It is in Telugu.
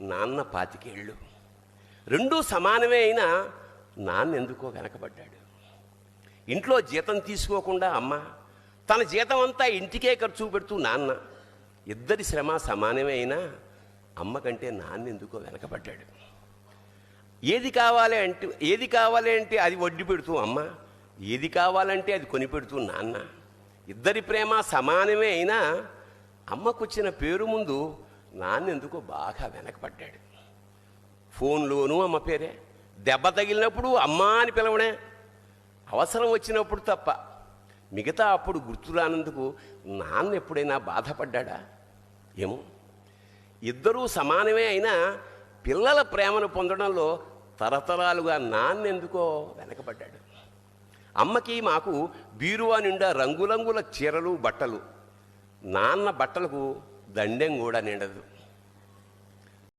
నాన్న పాతికేళ్ళు. రెండూ సమానమే అయినా నాన్న ఎందుకో వెనకబడ్డాడు. ఇంట్లో జీతం తీసుకోకుండా అమ్మ తన జీతం అంతా ఇంటికే ఖర్చు పెడుతూ నాన్న. ఇద్దరి శ్రమ సమానమే అయినా అమ్మ కంటే నాన్న ఎందుకో వెనకబడ్డాడు. ఏది కావాలి అంటే ఏది కావాలి అంటే అది వడ్డీ పెడుతూ అమ్మ ఏది కావాలంటే అది కొని పెడుతూ నాన్న. ఇద్దరి ప్రేమ సమానమే అయినా అమ్మకొచ్చిన పేరు ముందు నాన్నెందుకో బాగా వెనకబడ్డాడు. ఫోన్లోనూ అమ్మ పేరే దెబ్బ తగిలినప్పుడు అమ్మ అని పిలవడే అవసరం వచ్చినప్పుడు తప్ప. మిగతా అప్పుడు గుర్తురానందుకు నాన్న ఎప్పుడైనా బాధపడ్డా ఏమో. ఇద్దరూ సమానమే అయినా పిల్లల ప్రేమను పొందడంలో తరతరాలుగా నాన్నెందుకో వెనకబడ్డాడు. అమ్మకి మాకు బీరువా నిండా రంగురంగుల చీరలు బట్టలు. నాన్న బట్టలకు ದಂಡೆಂಗೂಡ ನೆನೆದು